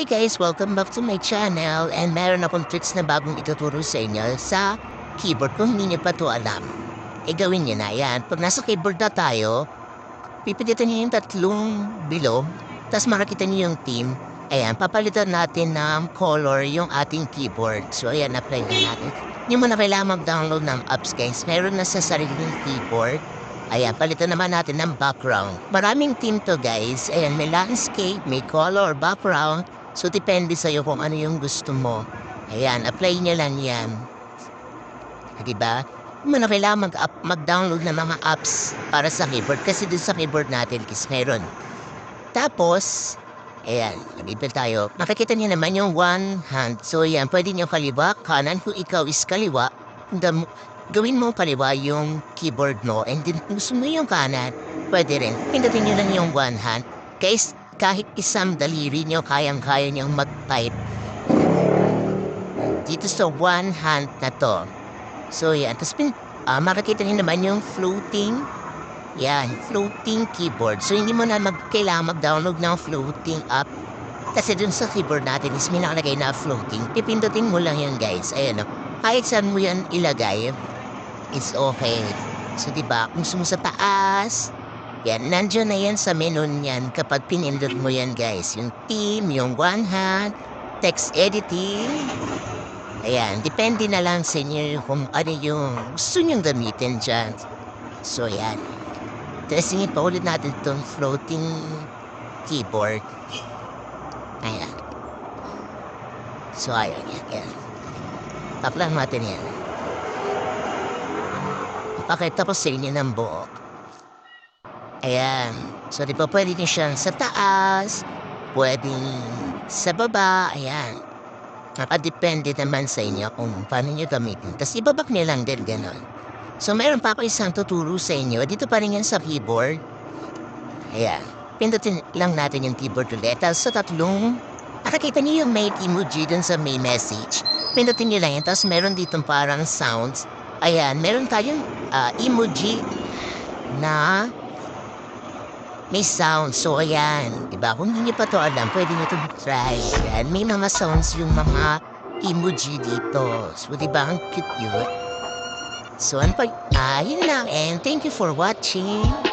Hi guys! Welcome back to my channel and meron akong tricks na bagong ituturo sa inyo sa keyboard kung hindi niyo pa to alam. E gawin niyo na yan. Pag nasa keyboard na tayo, pipilitan niyo yung tatlong bilog, tapos makikita niyo yung team. Ayan, papalitan natin ng color yung ating keyboard. So ayan, apply na natin. Hindi mo na kailangan mag-download ng apps guys. Meron na sa sariling keyboard. Ayan, palitan naman natin ng background. Maraming team to guys. Ayan, may landscape, may color, background. So, depende sa'yo kung ano yung gusto mo. Ayan, apply niya lang yan. Ah, Diba? Hindi mo na kailangan mag mag-download ng mga apps para sa keyboard kasi dun sa keyboard natin is meron. Tapos, ayan, nabibig tayo. Makikita niyo naman yung one hand. So, ayan, pwede niyo kaliwa, kanan. Kung ikaw is kaliwa, gam- gawin mo kaliwa yung keyboard mo and then gusto mo yung kanan, pwede rin. Pindutin nyo lang yung one hand. Guys, kahit isang daliri nyo, kayang-kaya nyo mag-type. Dito sa one hand na to. So yan, tapos pin, ah, makikita nyo naman yung floating. Yan, floating keyboard. So hindi mo na mag, kailangan mag-download ng floating app. Kasi dun sa keyboard natin is may nakalagay na floating. Pipindutin mo lang yan guys. Ayan o. Kahit saan mo yan ilagay, it's okay. So, di ba, kung gusto taas, yan, nandiyan na yan sa menu niyan kapag pinindot mo yan, guys. Yung team, yung one hand, text editing. Ayan, depende na lang sa inyo kung ano yung gusto niyong gamitin dyan. So, yan. Testingin pa ulit natin itong floating keyboard. Ayan. So, ayan, yan, yan. Taplan natin yan. Pakita ko sa inyo ng buo. Ayan. So, di ba pwede din siyang sa taas, pwedeng sa baba, ayan. Nakadepende naman sa inyo kung paano nyo gamitin. Tapos ibabak nyo lang din ganon. So, meron pa ako isang tuturo sa inyo. Dito pa rin yan sa keyboard. Ayan. Pindutin lang natin yung keyboard ulit. Tapos sa tatlong, nakakita niyo yung may emoji dun sa may message. Pindutin nyo lang yan. Tapos meron dito parang sounds. Ayan, meron tayong ah, emoji na may sound. So, ayan. Diba? Kung hindi pa to alam, pwede nyo to try. Ayan, may mga sounds yung mga emoji dito. So, diba? Ang cute yun. So, ano pa? Ah, yun lang. And thank you for watching.